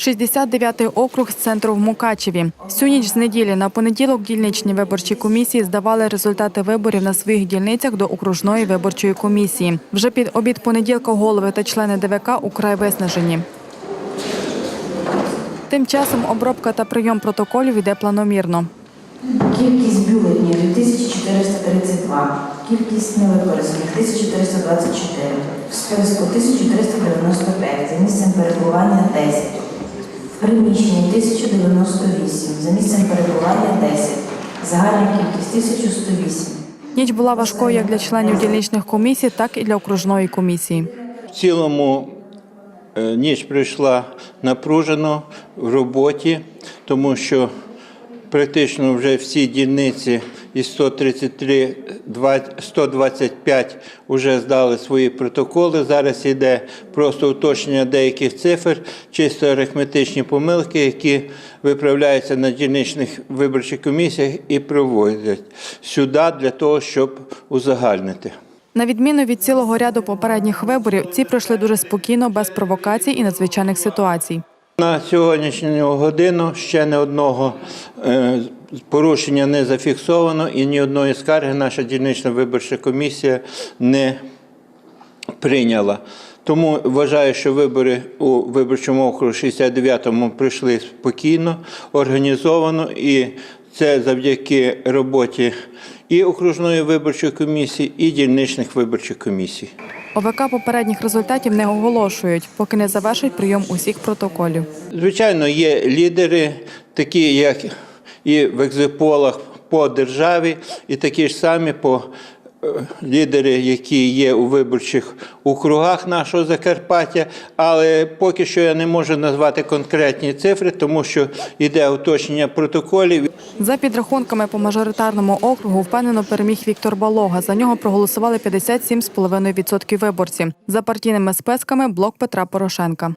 69-й округ з центру в Мукачеві. Всю ніч з неділі на понеділок дільничні виборчі комісії здавали результати виборів на своїх дільницях до окружної виборчої комісії. Вже під обід понеділка голови та члени ДВК украй виснажені. Тим часом обробка та прийом протоколів йде планомірно. Кількість бюлетнів 2432, кількість невикористаних 1324, в списку 1395, за місцем перебування 10, в приміщенні 1098, за місцем перебування 10, загальна кількість 1108. Ніч була важкою як для членів дільничних комісій, так і для окружної комісії. В цілому е, ніч пройшла напружено в роботі, тому що практично вже всі дільниці із 133, 20 125 вже здали свої протоколи. Зараз йде просто уточнення деяких цифр, чисто арифметичні помилки, які виправляються на дільничних виборчих комісіях і проводять сюди для того, щоб узагальнити. На відміну від цілого ряду попередніх виборів, ці пройшли дуже спокійно, без провокацій і надзвичайних ситуацій. На сьогоднішню годину ще не одного е, порушення не зафіксовано і ні одної скарги наша дільнична виборча комісія не прийняла. Тому вважаю, що вибори у виборчому округу 69-му пройшли спокійно, організовано, і це завдяки роботі і окружної виборчої комісії, і дільничних виборчих комісій. ОВК попередніх результатів не оголошують, поки не завершать прийом усіх протоколів. Звичайно, є лідери, такі як і в екзиполах по державі, і такі ж самі по е, лідери, які є у виборчих округах нашого Закарпаття. Але поки що я не можу назвати конкретні цифри, тому що йде уточнення протоколів. За підрахунками по мажоритарному округу впевнено переміг Віктор Балога. За нього проголосували 57,5% виборців. За партійними списками блок Петра Порошенка.